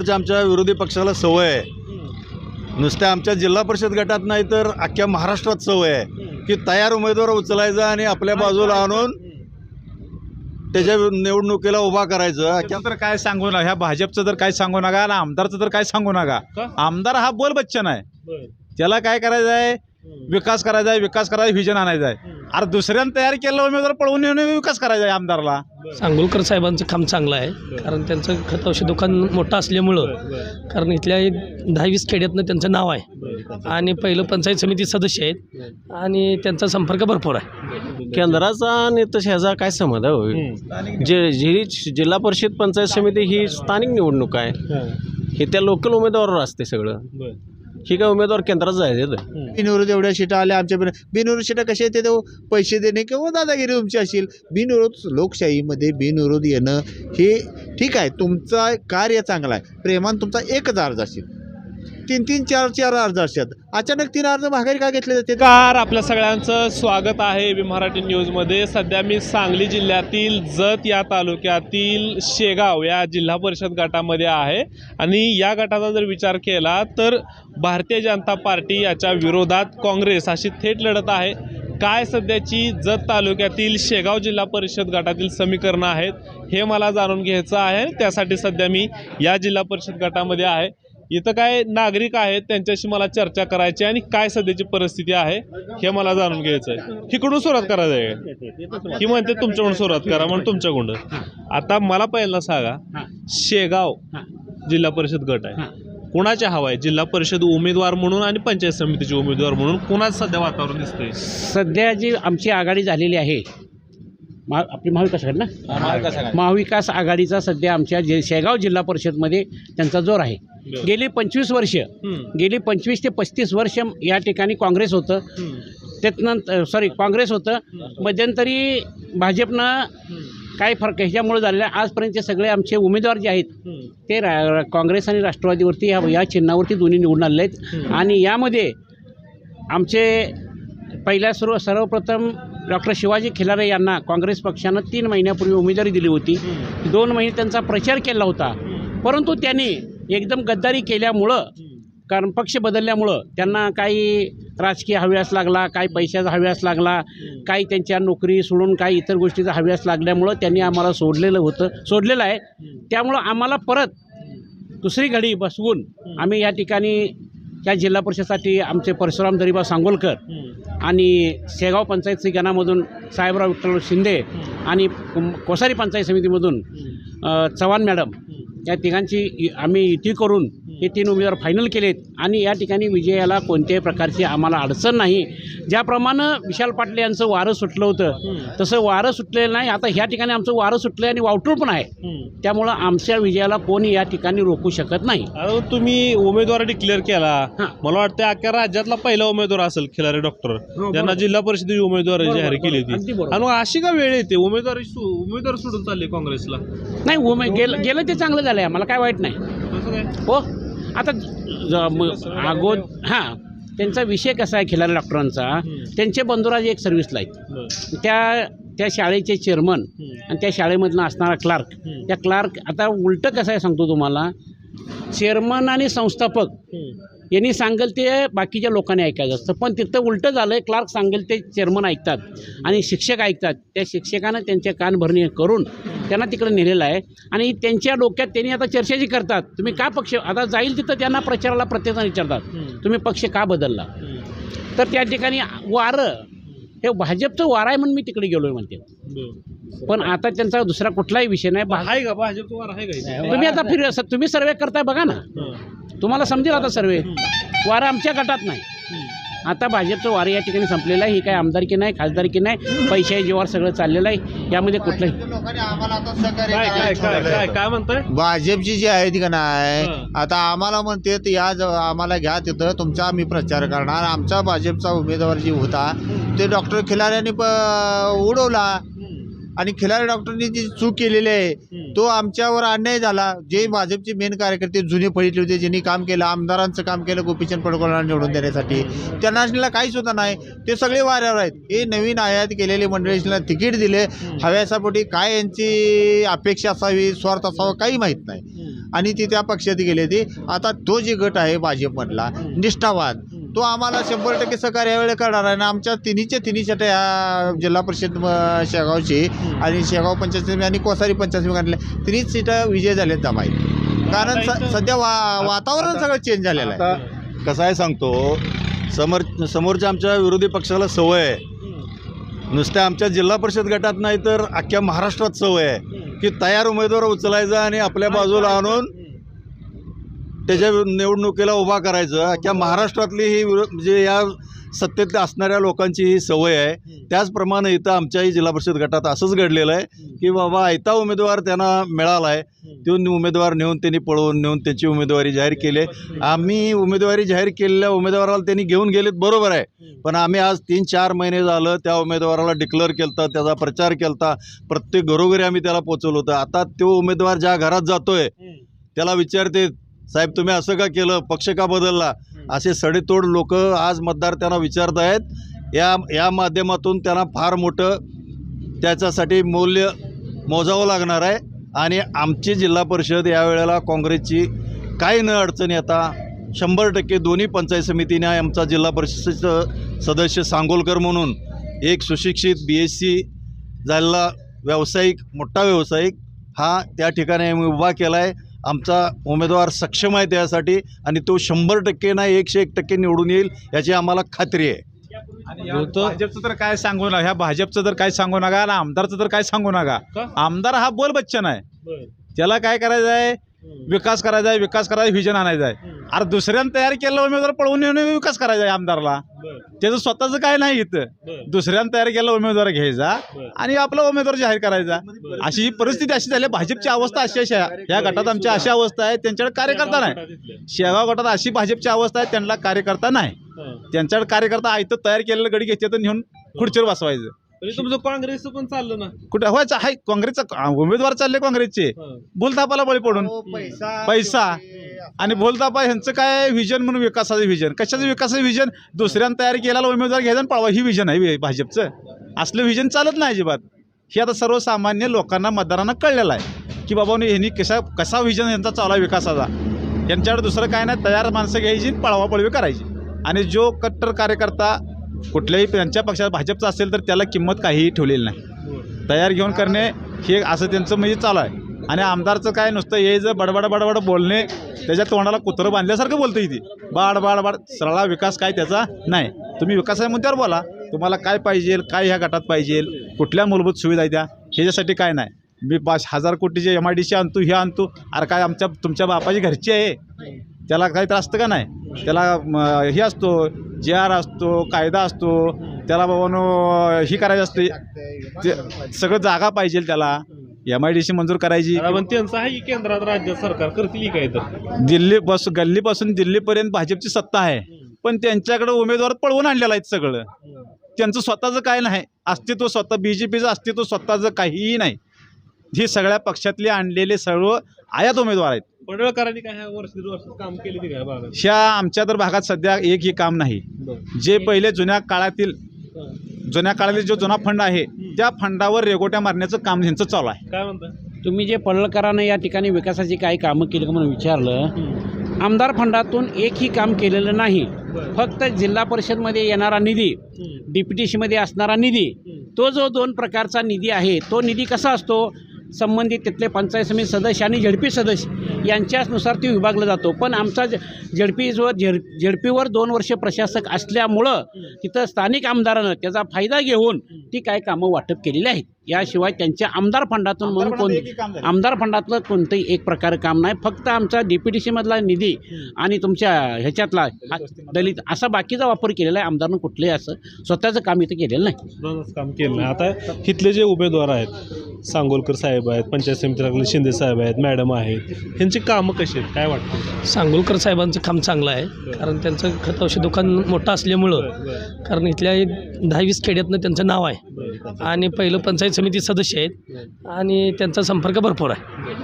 आमच्या विरोधी पक्षाला सवय आहे. नुसत्या आमच्या जिल्हा परिषद गटात नाही तर अख्ख्या महाराष्ट्रात सवय आहे की तयार उमेदवार उचलायचा आणि आपल्या बाजूला आणून त्याच्या निवडणुकीला उभा करायचं. तर काय सांगू नका? ह्या भाजपचं तर काय सांगू नका आणि आमदारचं तर काय सांगू नका? आमदार हा बोल बच्चन आहे त्याला काय करायचं आहे? विकास करायचा आहे विकास करायचा व्हिजन आणायचं आहे. अरे दुसऱ्यानं तयार केलेला उमेदवार पळवून येऊन विकास करायचा आहे आमदारला. सांगोलकर साहेबांचं काम चांगलं आहे कारण त्यांचं खत औषध दुकान मोठं असल्यामुळं कारण इथल्या एक दहा वीस खेड्यातनं त्यांचं नाव आहे. आणि पहिलं पंचायत समिती सदस्य आहेत. आणि त्यांचा संपर्क भरपूर आहे. केंद्राचा आणि तसं ह्याचा काय संबंध आहे? जे जी जिल्हा परिषद पंचायत समिती ही स्थानिक निवडणूक आहे. हे. त्या लोकल उमेदवारावर असते सगळं. ही काय उमेदवार केंद्रात जायचे बिनविरोध एवढ्या शिटा आल्या आमच्या बिन बिनविरोध सीटा कशा येते तो पैसे देणे किंवा दादागिरी तुमची असेल. बिनविरोध लोकशाहीमध्ये बिनविरोध येणं हे ठीक आहे. तुमचा कार्य चांगला आहे. प्रेमान तुमचा एकच अर्ज असेल. तीन तीन चार चार अर्ज असतात. अचानक तीन अर्ज माघारी का घेतले जाते कार आपल्या सगळ्यांचं स्वागत आहे बी मराठी न्यूजमध्ये. सध्या मी सांगली जिल्ह्यातील जत या तालुक्यातील शेगाव या जिल्हा परिषद गटामध्ये आहे. आणि या गटाचा जर विचार केला तर भारतीय जनता पार्टी याच्या विरोधात काँग्रेस अशी थेट लढत आहे. काय सध्याची जत तालुक्यातील शेगाव जिल्हा परिषद गटातील समीकरणं आहेत हे मला जाणून घ्यायचं आहे. त्यासाठी सध्या मी या जिल्हा परिषद गटामध्ये आहे. इथं काय नागरिक आहेत त्यांच्याशी मला चर्चा करायची आहे आणि काय सध्याची परिस्थिती आहे हे मला जाणून घ्यायचं आहे इकडून सुरुवात करायचं आहे ही म्हणते तुमच्याकडून सुरुवात करा म्हणून तुमच्याकडून आता मला पहिल्यांदा सांगा शेगाव जिल्हा परिषद गट आहे. कुणाच्या हवा आहे? जिल्हा परिषद उमेदवार म्हणून आणि पंचायत समितीचे उमेदवार म्हणून कुणाचं सध्या वातावरण दिसतंय? सध्या जी आमची आघाडी झालेली आहे महा आपली महाविकास आघाडी ना? महाविकास आघाडीचा सध्या आमच्या जे शेगाव जिल्हा परिषदमध्ये त्यांचा जोर आहे. गेली पंचवीस वर्ष गेली पंचवीस ते पस्तीस वर्ष या ठिकाणी काँग्रेस होतं. त्यातनंतर सॉरी काँग्रेस होतं. मध्यंतरी भाजपनं काय फरक ह्याच्यामुळे झालेलं आहे. आजपर्यंतचे सगळे आमचे उमेदवार जे आहेत ते रा काँग्रेस आणि राष्ट्रवादीवरती या या चिन्हावरती दोन्ही निवडून आलेले आहेत. आणि यामध्ये आमचे पहिल्या सर्व सर्वप्रथम डॉक्टर शिवाजी खिलारे यांना काँग्रेस पक्षानं तीन महिन्यापूर्वी उमेदवारी दिली होती. दोन महिने त्यांचा प्रचार केला होता. परंतु त्यांनी एकदम गद्दारी केल्यामुळं कारण पक्ष बदलल्यामुळं त्यांना काही राजकीय हव्यास लागला काही पैशाचा हव्यास लागला काही त्यांच्या नोकरी सोडून काही इतर गोष्टीचा हव्यास लागल्यामुळं त्यांनी आम्हाला सोडलेलं होतं सोडलेलं आहे. त्यामुळं आम्हाला परत दुसरी घडी बसवून आम्ही या ठिकाणी या जिल्हा परिषदसाठी आमचे परशुराम दरिबा सांगोलकर आणि शेगाव पंचायत गणामधून साहेबराव विठ्ठल शिंदे आणि कोसारी पंचायत समितीमधून चव्हाण मॅडम या तिघांची आम्ही युती करून हे तीन उमेदवार फायनल केलेत आणि या ठिकाणी विजयाला कोणत्याही प्रकारची आम्हाला अडचण नाही. ज्याप्रमाणे विशाल पाटील यांचं वारं सुटलं होतं तसं वारं सुटलेलं नाही. आता ह्या ठिकाणी आमचं वारं सुटलं आणि वावटूळ पण आहे. त्यामुळं आमच्या विजयाला कोणी या ठिकाणी रोखू शकत नाही. आता तुम्ही उमेदवार डिक्लेअर केला. हां. मला वाटतं अख्ख्या राज्यातला पहिला उमेदवार असेल खिलारी डॉक्टर ज्यांना जिल्हा परिषदेची उमेदवार जाहीर केली होती. आणि अशी का वेळ येते? उमेदवारी सु- उमेदवार सोडून चालले काँग्रेसला. नाही उमे गेलं गेलं ते चांगलं झालं आहे आम्हाला काय वाईट नाही. हो. आता ज- म- अगो हां त्यांचा विषय कसा आहे खिलारी डॉक्टरांचा त्यांचे बंधुराज एक सर्व्हिसला आहेत. त्या त्या शाळेचे चेअरमन आणि त्या शाळेमधनं असणारा क्लार्क त्या क्लार्क आता उलटं कसं आहे सांगतो तुम्हाला चेअरमन आणि संस्थापक यांनी सांगेल ते बाकीच्या लोकांनी ऐकायचं असतं. पण तिथं उलटं झालं आहे क्लार्क सांगेल ते चेअरमन ऐकतात आणि शिक्षक ऐकतात. त्या शिक्षकानं त्यांच्या कानभरणी करून त्यांना तिकडे नेलेलं आहे. आणि त्यांच्या डोक्यात त्यांनी आता चर्चा जी करतात. तुम्ही का पक्ष आता जाईल तिथं त्यांना प्रचाराला प्रत्येकजण विचारतात. तुम्ही पक्ष का बदलला? तर त्या ठिकाणी वारं हे भाजपचं वारं आहे म्हणून मी तिकडे गेलो आहे म्हणते पण आता त्यांचा दुसरा कुठलाही विषय नाही. भा- आहे का? भाजप वार आहे तुम्ही आता फिर तुम्ही सर्वे करताय बघा ना. तुम्हाला समजेल आता सर्वे. वारं आमच्या गटात नाही. आता भाजपचं वारं या ठिकाणी संपलेलं आहे. ही काय आमदारकी नाही खासदारकी नाही. पैशाच्या जीवावर सगळं चाललेलं आहे. यामध्ये कुठलंही काय काय काय काय काय म्हणताय? भाजपची जी आहे ती का नाही हं. आता आम्हाला म्हणते तर या ज- आम्हाला घ्या तिथं तुमचा आम्ही प्रचार करणार. आमचा भाजपचा उमेदवार जी होता ते डॉक्टर खिलाऱ्यांनी प उडवला. आणि खिलारी डॉक्टरनी जी चूक केलेली आहे तो आमच्यावर अन्याय झाला. जे भाजपचे मेन कार्यकर्ते जुने फळीतले होते ज्यांनी काम केलं आमदारांचं काम केलं गोपीचंद पडकोला निवडून देण्यासाठी. त्यांना काही सुद्धा नाही. ते सगळे वाऱ्यावर आहेत. हे नवीन आयात केलेले मंडळीला तिकीट दिले. हव्यासापोटी काय यांची अपेक्षा असावी स्वार्थ असावा काही माहीत नाही. आणि ते त्या पक्षात गेले ते आता तो जे गट आहे भाजपमधला निष्ठावान. तो आम्हाला शंभर टक्के सहकार्य यावेळी करणार आहे. आणि आमच्या तिन्हीच्या तिन्ही छट्या या जिल्हा परिषद शेगावची आणि शेगाव पंचायत समिती आणि कोसारी पंचायत समिती काढल्या तिन्हीच सीटं विजय झालेत दमाई कारण स- सध्या वा वातावरण सगळं चेंज झालेलं आहे. कसं आहे सांगतो समोर समोरच्या आमच्या विरोधी पक्षाला सवय आहे. नुसत्या आमच्या जिल्हा परिषद गटात नाही तर अख्ख्या महाराष्ट्रात सवय आहे की तयार उमेदवार उचलायचा आणि आपल्या बाजूला आणून त्याच्या निवडणुकीला उभा करायचं. अख्ख्या महाराष्ट्रातली ही म्हणजे या सत्तेत असणाऱ्या लोकांची ही सवय आहे. त्याचप्रमाणे इथं आमच्याही जिल्हा परिषद गटात असंच घडलेलं आहे की बाबा आयता उमेदवार त्यांना मिळाला आहे तो उमेदवार नेऊन त्यांनी पळवून नेऊन त्याची उमेदवारी जाहीर केली आहे. आम्ही उमेदवारी जाहीर केलेल्या उमेदवाराला त्यांनी घेऊन गेलेत बरोबर आहे. पण आम्ही आज तीन चार महिने झालं त्या उमेदवाराला डिक्लेअर केलं त्याचा प्रचार केला प्रत्येक घरोघरी आम्ही त्याला पोचवलं होतं. आता तो उमेदवार ज्या घरात जातोय त्याला विचारते साहेब तुम्ही असं का केलं? पक्ष का बदलला? असे सडेतोड लोक आज मतदार त्यांना विचारत आहेत. या या माध्यमातून त्यांना फार मोठं त्याच्यासाठी मूल्य मोजावं लागणार आहे. आणि आमची जिल्हा परिषद यावेळेला काँग्रेसची काही न अडचणी आता शंभर टक्के दोन्ही पंचायत समितीने आमचा जिल्हा परिषदेचं सदस्य सांगोलकर म्हणून एक सुशिक्षित बी एस सी झालेला व्यावसायिक मोठा व्यावसायिक हा त्या ठिकाणी आम्ही उभा केला आहे आमचा उमेदवार सक्षम आहे त्यासाठी आणि तो शंभर टक्के नाही एकशे एक टक्के निवडून येईल याची आम्हाला खात्री आहे. भाजपचं तर काय सांगू नका ह्या भाजपचं तर काय सांगू नका आणि आमदारचं तर काय सांगू नका? आमदार हा बोल बच्चन आहे. त्याला काय करायचं आहे? विकास करायचा आहे विकास करायचा व्हिजन आणायचं आहे. अरे दुसऱ्यानं तयार केलेला उमेदवार पळवून येऊन विकास करायचा आहे आमदारला. त्याचं स्वतःचं काय नाही इथं. दुसऱ्यानं तयार केलेला उमेदवार घ्यायचा आणि आपला उमेदवार जाहीर करायचा. अशी ही परिस्थिती अशी झाली. भाजपची अवस्था अशी अशी आहे. या गटात आमची अशी अवस्था आहे त्यांच्याकडे कार्यकर्ता नाही. शेगाव गटात अशी भाजपची अवस्था आहे त्यांना कार्यकर्ता नाही. त्यांच्याकडे कार्यकर्ता आहे तयार केलेलं गडी घ्यायचे तर नेऊन खुर्चीवर बसवायचं. म्हणजे तुमचं काँग्रेस पण चाललं ना? कुठे? व्हायचं काँग्रेसचा उमेदवार चालले काँग्रेसचे. बोलतापाला बळी पडून. पैसा. आणि बोलतापा ह्यांचं काय व्हिजन म्हणून विकासाचं व्हिजन कशाचं विकासाचं व्हिजन दुसऱ्यानं तयार केलेला उमेदवार घ्यायचा आणि पळवा ही व्हिजन आहे भाजपचं. असलं व्हिजन चालत नाही अजिबात. हे आता सर्वसामान्य लोकांना मतदारांना कळलेलं आहे. की बाबा ह्यांनी कशा कसा व्हिजन यांचा चालू आहे विकासाचा? यांच्याकडे दुसरं काय नाही तयार माणसं घ्यायची आणि पळवापळवी करायची. आणि जो कट्टर कार्यकर्ता कुठल्याही त्यांच्या पक्षात भाजपचा असेल तर त्याला किंमत काहीही ठेवलेली नाही. तयार घेऊन करणे हे असं त्यांचं म्हणजे चालू आहे. आणि आमदारचं काय नुसतं यायचं बडबड बडबड बोलणे त्याच्या तोंडाला कुत्रं बांधल्यासारखं बोलतं इथे बाड बाड बाड सरळा विकास काय त्याचा नाही. तुम्ही विकासाच्या मुद्द्यावर बोला. तुम्हाला काय पाहिजे काय ह्या गटात पाहिजे कुठल्या मूलभूत सुविधा द्या त्या ह्याच्यासाठी काय नाही. मी पाच हजार कोटीचे एम आय डी सी आणतो हे आणतो. अरे काय आमच्या तुमच्या बापाची घरची आहे. त्याला काही त्रास असतं का नाही? त्याला हे असतो जे आर असतो कायदा असतो त्याला बाबानो ही करायची असते. ते सगळं जागा पाहिजे त्याला. एम आय डी सी मंजूर करायची. पण त्यांचं आहे की केंद्रात राज्य सरकार करतील काय तर? दिल्ली बस गल्लीपासून दिल्लीपर्यंत भाजपची सत्ता आहे. पण त्यांच्याकडे उमेदवार पळवून आणलेलं आहे सगळं. त्यांचं स्वतःचं काय नाही. अस्तित्व स्वतः बी जे पीचं अस्तित्व स्वतःचं काहीही नाही. ही सगळ्या पक्षातले आणलेले सर्व आयात उमेदवार आहेत. पडळकरांनी काय ह्या वर्ष दीड वर्षात काम केले ते काय भागात? ह्या आमच्या तर भागात सध्या एकही काम नाही. जे पहिले जुन्या काळातील जुन्या काळातील जो जुना फंड आहे त्या फंडावर रेगोट्या मारण्याचं काम ह्यांचं चालू आहे. काय म्हणता? तुम्ही जे पडळकरांना या ठिकाणी विकासाची काही कामं केली का म्हणून विचारलं आमदार फंडातून एकही काम केलेलं नाही. फक्त जिल्हा परिषदमध्ये येणारा निधी डी पी टी सीमध्ये असणारा निधी तो जो दोन प्रकारचा निधी आहे तो निधी कसा असतो? संबंधित तिथले पंचायत समिती सदस्य आणि झडपी सदस्य यांच्यानुसार ती विभागला जातो. पण आमचा झडपीवर झेड झडपीवर दोन वर्ष प्रशासक असल्यामुळं तिथं स्थानिक आमदारानं त्याचा फायदा घेऊन ती काय कामं वाटप केलेली आहेत. याशिवाय त्यांच्या आमदार फंडातून म्हणून कोण आमदार फंडातलं कोणतंही एक प्रकार काम नाही. फक्त आमचा डी पी टी सीमधला निधी आणि तुमच्या ह्याच्यातला हा दलित असा बाकीचा वापर केलेला आहे. आमदारनं कुठलंही असं स्वतःचं काम इथं केलेलं नाही. काम केलं नाही. आता इथले जे उमेदवार आहेत सांगोलकर साहेब आहेत पंचायत समितीला शिंदे साहेब आहेत मॅडम आहेत ह्यांची कामं कशी आहेत? काय वाटतं? सांगोलकर साहेबांचं काम चांगलं आहे. कारण त्यांचं खत औषध दुकान मोठं असल्यामुळं कारण इथल्या एक दहा वीस खेड्यातनं त्यांचं नाव आहे. आणि पहिलं पंचायत समिती सदस्य आहेत आणि त्यांचा संपर्क भरपूर आहे.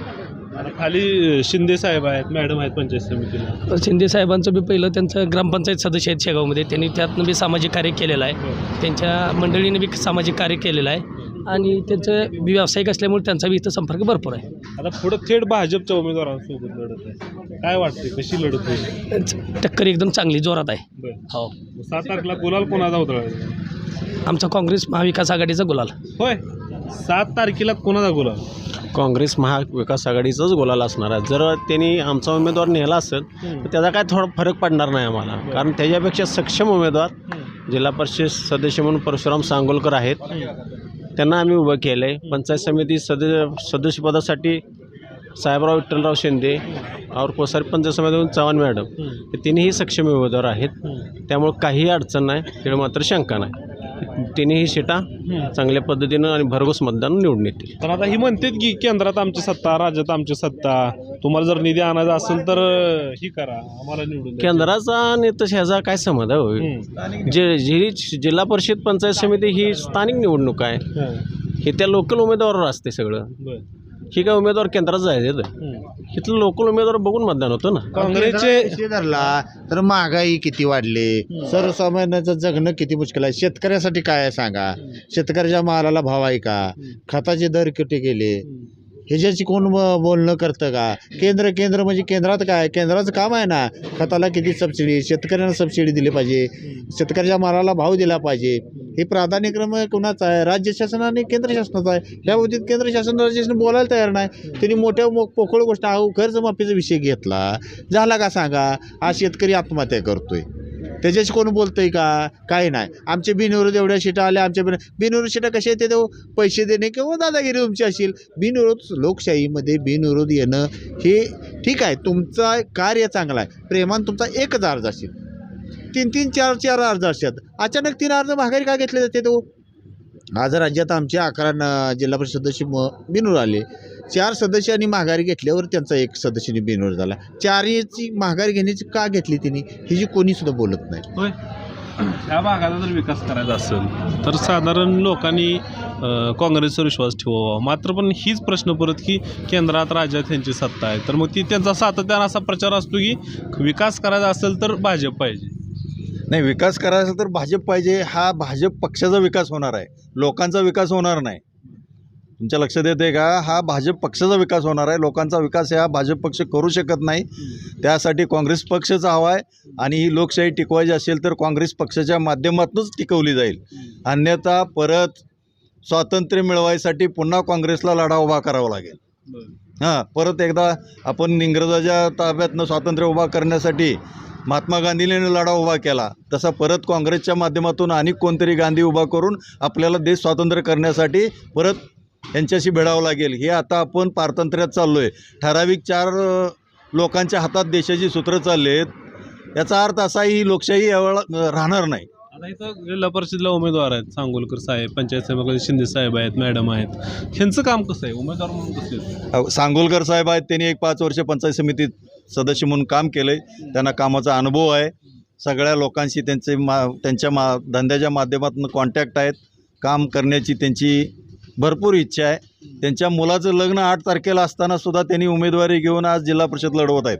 खाली शिंदे साहेब आहेत मॅडम आहेत पंचायत समितीला. शिंदे साहेबांचं बी पहिलं त्यांचं ग्रामपंचायत सदस्य आहेत शेगावमध्ये. त्यांनी त्यातनं बी सामाजिक कार्य केलेलं आहे. त्यांच्या मंडळीने बी सामाजिक कार्य केलेलं आहे. आणि त्यांचं बी व्यावसायिक असल्यामुळे त्यांचा बी इथं संपर्क भरपूर आहे. आता पुढे थेट भाजपच्या उमेदवारांसोबत लढत आहे. काय वाटते कशी लढत होईल? त्यांचं टक्कर एकदम चांगली जोरात आहे. बरं. हो. सात तारखेला गुलाल कोणाचा उतरवायचा? आमचा काँग्रेस महाविकास आघाडीचा गुलाल. होय. सात तारखेला कोणाचा गुलाल काँग्रेस महाविकास आघाडीचाच गोलाला असणार आहे. जर त्यांनी आमचा उमेदवार नेला असेल तर त्याचा काय थोडा फरक पडणार नाही आम्हाला. कारण त्याच्यापेक्षा सक्षम उमेदवार जिल्हा परिषद सदस्य म्हणून परशुराम सांगोलकर आहेत. त्यांना आम्ही उभं केलं आहे पंचायत समिती सदस्य सदस्यपदासाठी साहेबराव विठ्ठलराव शिंदे और कोसारी पंचायत समितीमधून चव्हाण मॅडम हे तिन्ही सक्षम उमेदवार आहेत. त्यामुळे काहीही अडचण नाही तिकडे मात्र शंका नाही. तिन्ही सीटा चांगल्या पद्धतीनं आणि भरघोस मतदान निवडून येतील तर आता ही म्हणतात की केंद्रात आमची सत्ता राज्यात आमची सत्ता तुम्हाला जर निधी आणायचा असेल तर ही करा आम्हाला निवडून द्या. केंद्राचा आणि तसं ह्याचा काय संबंध आहे होय? हम्म. जे जी जिल्हा परिषद पंचायत समिती ही स्थानिक निवडणूक आहे हं. हे त्या लोकल उमेदवारावर असते सगळं बरं. ही काय उमेदवार केंद्रात जायचे. इथलं लोकल उमेदवार बघून मतदान होतं ना. काँग्रेसचे धरला तर महागाई किती वाढली? सर्वसामान्यांचं जगणं किती मुश्किल आहे? शेतकऱ्यासाठी काय आहे सांगा? शेतकऱ्याच्या मालाला भाव आहे का? खताचे दर किती गेले? ह्याच्याशी कोण ब- बोलणं करतं का? केंद्र केंद्र म्हणजे केंद्रात काय? केंद्राचं काम आहे ना. खताला किती सबसिडी शेतकऱ्यांना सबसिडी दिली पाहिजे. शेतकऱ्याच्या मालाला भाव दिला पाहिजे. हे प्राधान्यक्रम कुणाचा आहे? राज्य शासन आणि केंद्र शासनाचा आहे. या बाबतीत केंद्र शासन राज्य शासन बोलायला तयार नाही. त्यांनी मोठ्या मो पोकळ गोष्ट अहो कर्जमाफीचा विषय घेतला. झाला का सांगा? आज शेतकरी आत्महत्या करतोय. त्याच्याशी कोण बोलतंय का? काही नाही. आमचे बिनविरोध एवढ्या शिटा आल्या आमच्या बिन बिनविरोध शिटा कशा येते ते? पैसे देणे किंवा दादागिरी तुमची असेल. बिनविरोध लोकशाहीमध्ये बिनविरोध येणं हे ठीक आहे. तुमचा कार्य चांगला आहे. प्रेमान तुमचा एकच अर्ज असेल. तीन तीन चार चार अर्ज असतात. अचानक तीन अर्ज माघारी का घेतले जाते तो? आज राज्यात आमचे अकरा जिल्हा परिषद सदस्य म बिनूर आले. चार सदस्यांनी माघारी घेतल्यावर त्यांचा एक सदस्याने बिनूर झाला. चारची माघारी घेण्याची का घेतली त्यांनी ही जी कोणी सुद्धा बोलत नाही. होय. ह्या भागाचा जर विकास करायचा असेल तर साधारण लोकांनी काँग्रेसवर विश्वास ठेवावा. मात्र पण हीच प्रश्न परत की केंद्रात राज्यात त्यांची सत्ता आहे. तर मग ती त्यांचा सातत्यानं असा प्रचार असतो की विकास करायचा असेल तर भाजप पाहिजे. नाही विकास करायचा तर भाजप पाहिजे. हा भाजप पक्षाचा विकास होणार आहे. लोकांचा विकास होणार नाही. तुमच्या लक्षात येते का? हा भाजप पक्षाचा विकास होणार आहे. लोकांचा विकास हा भाजप पक्ष करू शकत नाही. त्यासाठी काँग्रेस पक्षच हवा आहे. आणि ही लोकशाही टिकवायची असेल तर काँग्रेस पक्षाच्या माध्यमातूनच टिकवली जाईल. अन्यथा परत स्वातंत्र्य मिळवायसाठी पुन्हा काँग्रेसला लढा उभा करावा लागेल. हां परत एकदा आपण इंग्रजाच्या ताब्यातनं स्वातंत्र्य उभा करण्यासाठी महात्मा गांधीने लढा उभा केला. तसा परत काँग्रेसच्या माध्यमातून आणि कोणतरी गांधी उभा करून आपल्याला देश स्वातंत्र्य करण्यासाठी परत यांच्याशी भिडावं लागेल. हे आता आपण पारतंत्र्यात चाललो आहे ठराविक चार लोकांच्या हातात देशाची सूत्रं चालली आहेत याचा अर्थ असा ही लोकशाही यावेळेला अ, राहणार नाही. आता इथं जिल्हा परिषदला उमेदवार आहेत सांगोलकर साहेब पंचायत समितीमध्ये शिंदे साहेब आहेत मॅडम आहेत. ह्यांचं काम कसं आहे? उमेदवार म्हणून कसं आहे? सांगोलकर साहेब आहेत त्यांनी एक पाच वर्ष पंचायत समितीत सदस्य म्हणून काम केलं आहे त्यांना कामाचा अनुभव आहे. सगळ्या लोकांशी त्यांचे मा त्यांच्या मा धंद्याच्या माध्यमातून कॉन्टॅक्ट आहेत. काम करण्याची त्यांची भरपूर इच्छा आहे. त्यांच्या मुलाचं लग्न आठ तारखेला असताना सुद्धा त्यांनी उमेदवारी घेऊन आज जिल्हा परिषद लढवत आहेत.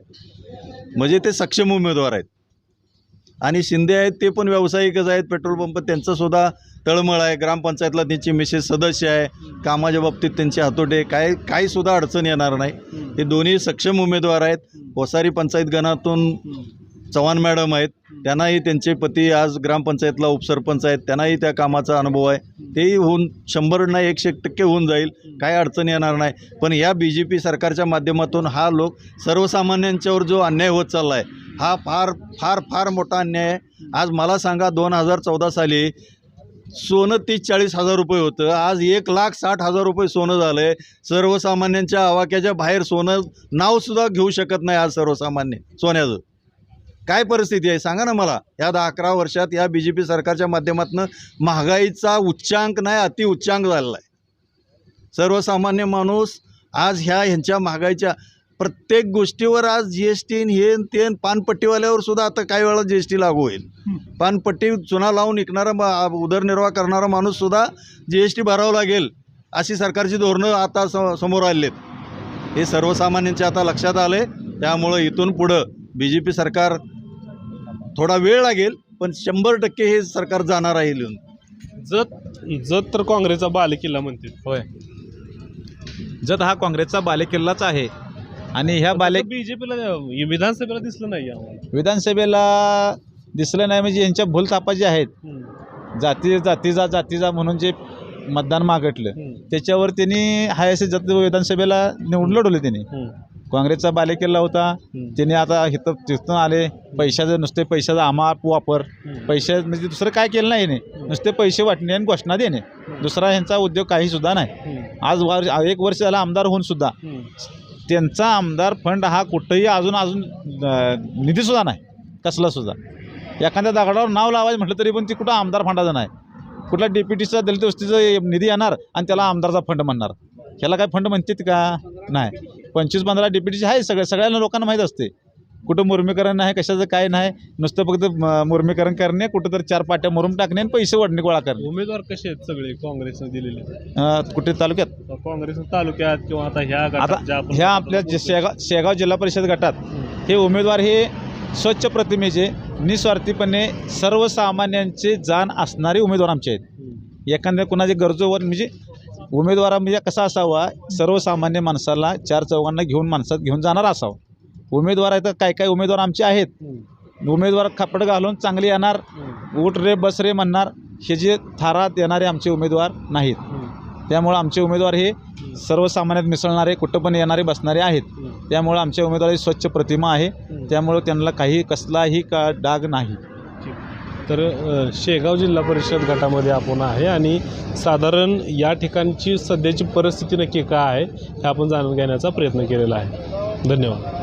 म्हणजे ते सक्षम उमेदवार आहेत. आणि शिंदे आहेत ते पण व्यावसायिकच आहेत. पेट्रोल पंप त्यांचंसुद्धा तळमळ आहे. ग्रामपंचायतला त्यांची मिसेस सदस्य आहे. कामाच्या बाबतीत त्यांचे हातोटे काय काहीसुद्धा अडचण येणार नाही. हे दोन्ही सक्षम उमेदवार आहेत. वसारी पंचायत गणातून चव्हाण मॅडम आहेत त्यांनाही त्यांचे पती आज ग्रामपंचायतला उपसरपंच आहेत त्यांनाही त्या कामाचा अनुभव आहे. तेही होऊन शंभर नाही एकशे टक्के होऊन जाईल काही अडचण येणार नाही. पण या बी जे पी सरकारच्या माध्यमातून हा लोक सर्वसामान्यांच्यावर जो अन्याय होत चालला आहे हा फार फार फार मोठा अन्याय आहे. आज मला सांगा दोन हजार चौदा साली सोनं तीस चाळीस हजार रुपये होतं आज एक लाख साठ हजार रुपये सोनं झालं आहे सर्वसामान्यांच्या आवाक्याच्या बाहेर सोनं नावसुद्धा घेऊ शकत नाही आज सर्वसामान्य सोन्याचं. काय परिस्थिती आहे? सांगा ना मला. या दहा अकरा वर्षात या बी जे पी सरकारच्या माध्यमातून महागाईचा उच्चांक नाही अति उच्चांक झालेला आहे. सर्वसामान्य माणूस आज ह्या ह्यांच्या महागाईच्या प्रत्येक गोष्टीवर आज जी एस टी हे ते पानपट्टीवाल्यावर सुद्धा आता काही वेळा जी एस टी लागू होईल. पानपट्टी चुना लावून विकणारा मा- उदरनिर्वाह करणारा माणूस सुद्धा जी एस टी भरावं लागेल अशी सरकारची धोरणं आता स समोर आलेत. हे सर्वसामान्यांच्या आता लक्षात आलं आहे त्यामुळं इथून पुढं बी जे पी सरकार थोडा वेळ लागेल पण शंभर टक्के हे सरकार जाणार आहे लिहून जत जत तर काँग्रेसचा बालेकिल्ला म्हणते होय. जत हा काँग्रेसचा बालेकिल्लाच आहे. आणि ह्या बाले बीजेपीला विधानसभेला दिसलं नाही आम्हाला विधानसभेला दिसलं नाही म्हणजे यांच्या भूलथापा ज्या आहेत. हम्म, जाती जातीजा जातीजा म्हणून जे मतदान मागटलं हम्म, त्याच्यावर त्यांनी हाय असे जत विधानसभेला निवडून लढवले त्यांनी. हम्म, काँग्रेसचा बालेकिल्ला होता. त्यांनी आता इथं तिथून आले. पैशाचं नुसते पैशाचा आमाप वापर. पैसे म्हणजे दुसरं काय केलं नाही याने. नुसते पैसे वाटणे आणि घोषणा देणे. दुसरा ह्यांचा उद्योग काही सुद्धा नाही. आज वर एक वर्ष झाला आमदार होऊन सुद्धा. त्यांचा आमदार फंड हा कुठंही अजून अजून निधीसुद्धा नाही. कसला सुद्धा. एखाद्या दगडावर नाव लावायचं म्हटलं तरी पण ती कुठं आमदार फंडाचं नाही. कुठला डेप्युटीचा दलित वस्तीचं निधी येणार आणि त्याला आमदारचा फंड म्हणणार. ह्याला काय फंड म्हणतात का? नाही. पंचवीस पंधरा डेप्युटीचे आहे सगळ्या सगळ्यांना लोकांना माहीत असते. कुठं मुर्मीकरण नाही कशाचं काय नाही नुसतं फक्त मुर्मीकरण करणे कुठं तर चार पाट्या मुरुम टाकणे आणि पैसे वाढणे गोळा करणे. उमेदवार कसे आहेत सगळे काँग्रेसने दिलेले? अं, कुठे तालुक्यात? काँग्रेस तालुक्यात किंवा आता ह्या आता गटात ज्या आपण- ह्या आपल्या जे शेगाव शेगाव जिल्हा परिषद गटात हे उमेदवार हे स्वच्छ प्रतिमेचे निस्वार्थीपणे सर्वसामान्यांचे जाण असणारे उमेदवार आमचे आहेत. हम्म, एखाद्या कुणाचे गरजोवर म्हणजे उमेदवारा म्हणजे कसा असावा? सर्वसामान्य माणसाला चार चौघांना घेऊन माणसात घेऊन जाणार असावा. उमेदवार आहे तर काय काय उमेदवार आमचे आहेत? उमेदवार खापड घालून चांगले येणार उठ रे बस रे म्हणणार हे जे थारात येणारे आमचे उमेदवार नाहीत. त्यामुळं आमचे उमेदवार हे सर्वसामान्यात मिसळणारे कुठं पण येणारे बसणारे आहेत. त्यामुळं आमच्या उमेदवारी स्वच्छ प्रतिमा आहे. त्यामुळं त्यांना काही कसलाही का डाग नाही. तर शेगाव जिल्हा परिषद गटामध्ये आपण आहे आणि साधारण या ठिकाणची सध्याची परिस्थिती नक्की काय आहे हे आपण जाणून घेण्याचा प्रयत्न केलेला आहे. धन्यवाद.